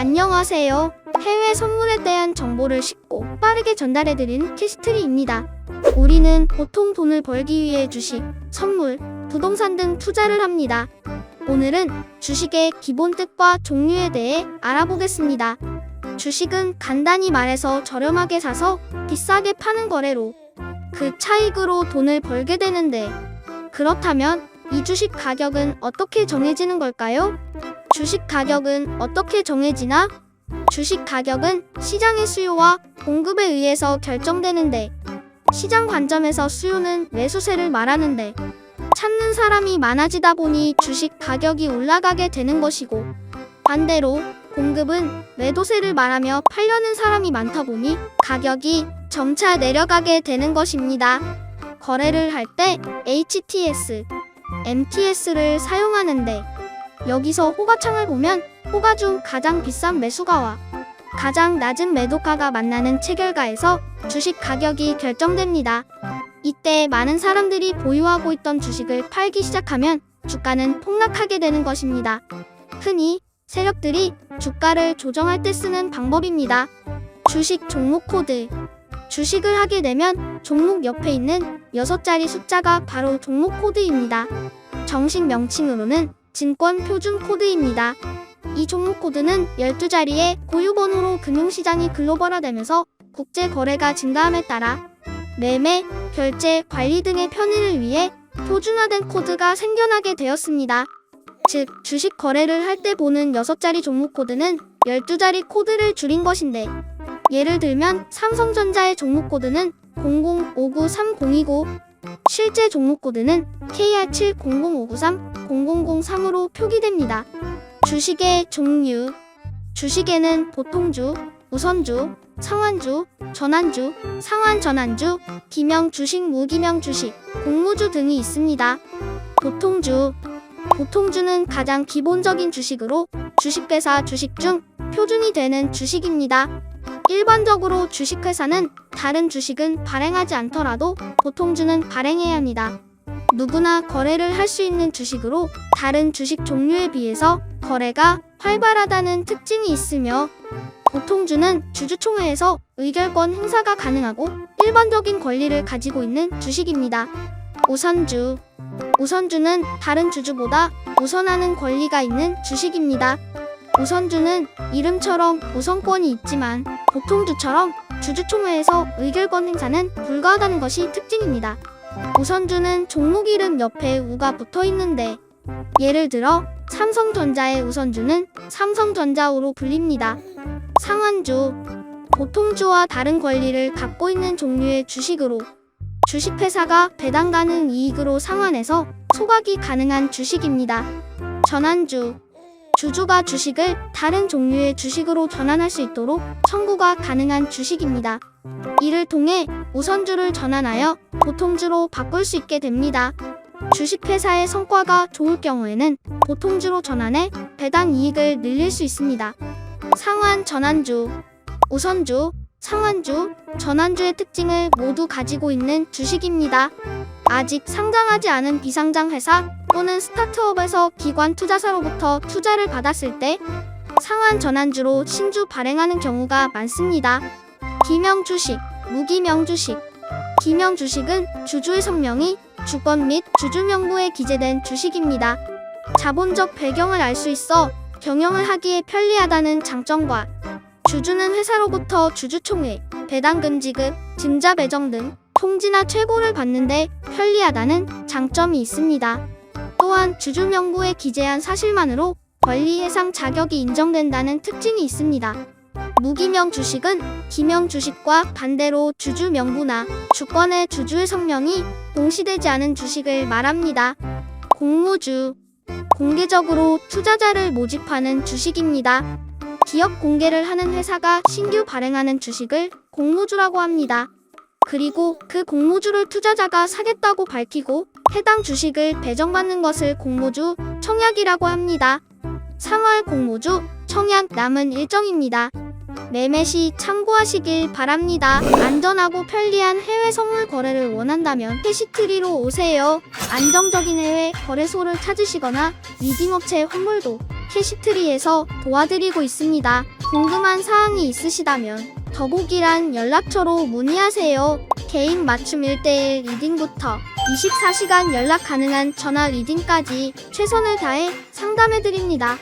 안녕하세요. 해외 선물에 대한 정보를 쉽고 빠르게 전달해드리는 캐시트리입니다. 우리는 보통 돈을 벌기 위해 주식, 선물, 부동산 등 투자를 합니다. 오늘은 주식의 기본 뜻과 종류에 대해 알아보겠습니다. 주식은 간단히 말해서 저렴하게 사서 비싸게 파는 거래로 그 차익으로 돈을 벌게 되는데 그렇다면 이 주식 가격은 어떻게 정해지는 걸까요? 주식 가격은 어떻게 정해지나? 주식 가격은 시장의 수요와 공급에 의해서 결정되는데 시장 관점에서 수요는 매수세를 말하는데 찾는 사람이 많아지다 보니 주식 가격이 올라가게 되는 것이고 반대로 공급은 매도세를 말하며 팔려는 사람이 많다 보니 가격이 점차 내려가게 되는 것입니다. 거래를 할 때 HTS, MTS를 사용하는데 여기서 호가창을 보면 호가 중 가장 비싼 매수가와 가장 낮은 매도가가 만나는 체결가에서 주식 가격이 결정됩니다. 이때 많은 사람들이 보유하고 있던 주식을 팔기 시작하면 주가는 폭락하게 되는 것입니다. 흔히 세력들이 주가를 조정할 때 쓰는 방법입니다. 주식 종목 코드. 주식을 하게 되면 종목 옆에 있는 6자리 숫자가 바로 종목 코드입니다. 정식 명칭으로는 증권 표준 코드입니다. 이 종목 코드는 12자리의 고유 번호로 금융시장이 글로벌화되면서 국제 거래가 증가함에 따라 매매, 결제, 관리 등의 편의를 위해 표준화된 코드가 생겨나게 되었습니다. 즉, 주식 거래를 할 때 보는 6자리 종목 코드는 12자리 코드를 줄인 것인데 예를 들면 삼성전자의 종목 코드는 00593020이고 실제 종목 코드는 KR700593 0003으로 표기됩니다. 주식의 종류 주식에는 보통주, 우선주, 상환주, 전환주, 상환 전환주, 기명 주식, 무기명 주식, 공모주 등이 있습니다. 보통주 보통주는 가장 기본적인 주식으로 주식회사 주식 중 표준이 되는 주식입니다. 일반적으로 주식회사는 다른 주식은 발행하지 않더라도 보통주는 발행해야 합니다. 누구나 거래를 할 수 있는 주식으로 다른 주식 종류에 비해서 거래가 활발하다는 특징이 있으며 보통주는 주주총회에서 의결권 행사가 가능하고 일반적인 권리를 가지고 있는 주식입니다. 우선주 우선주는 다른 주주보다 우선하는 권리가 있는 주식입니다. 우선주는 이름처럼 우선권이 있지만 보통주처럼 주주총회에서 의결권 행사는 불가하다는 것이 특징입니다. 우선주는 종목 이름 옆에 우가 붙어 있는데 예를 들어 삼성전자의 우선주는 삼성전자우로 불립니다. 상한주 보통주와 다른 권리를 갖고 있는 종류의 주식으로 주식회사가 배당 가능 이익으로 상환해서 소각이 가능한 주식입니다. 전환주 주주가 주식을 다른 종류의 주식으로 전환할 수 있도록 청구가 가능한 주식입니다. 이를 통해 우선주를 전환하여 보통주로 바꿀 수 있게 됩니다. 주식회사의 성과가 좋을 경우에는 보통주로 전환해 배당 이익을 늘릴 수 있습니다. 상환 전환주 우선주, 상환주, 전환주의 특징을 모두 가지고 있는 주식입니다. 아직 상장하지 않은 비상장 회사 또는 스타트업에서 기관 투자사로부터 투자를 받았을 때 상환 전환주로 신주 발행하는 경우가 많습니다. 기명 주식, 무기명 주식. 기명 주식은 주주의 성명이 주권 및 주주 명부에 기재된 주식입니다. 자본적 배경을 알 수 있어 경영을 하기에 편리하다는 장점과 주주는 회사로부터 주주총회, 배당금 지급, 증자 배정 등 통지나 최고를 받는데 편리하다는 장점이 있습니다. 또한 주주 명부에 기재한 사실만으로 권리 해상 자격이 인정된다는 특징이 있습니다. 무기명 주식은 기명 주식과 반대로 주주 명부나 주권의 주주의 성명이 동시되지 않은 주식을 말합니다. 공모주 공개적으로 투자자를 모집하는 주식입니다. 기업 공개를 하는 회사가 신규 발행하는 주식을 공모주라고 합니다. 그리고 그 공모주를 투자자가 사겠다고 밝히고 해당 주식을 배정받는 것을 공모주 청약이라고 합니다. 3월 공모주 청약 남은 일정입니다. 매매 시 참고하시길 바랍니다. 안전하고 편리한 해외 선물 거래를 원한다면 캐시트리로 오세요. 안정적인 해외 거래소를 찾으시거나 리딩업체 환물도 캐시트리에서 도와드리고 있습니다. 궁금한 사항이 있으시다면 더보기란 연락처로 문의하세요. 개인 맞춤 1대1 리딩부터 24시간 연락 가능한 전화 리딩까지 최선을 다해 상담해드립니다.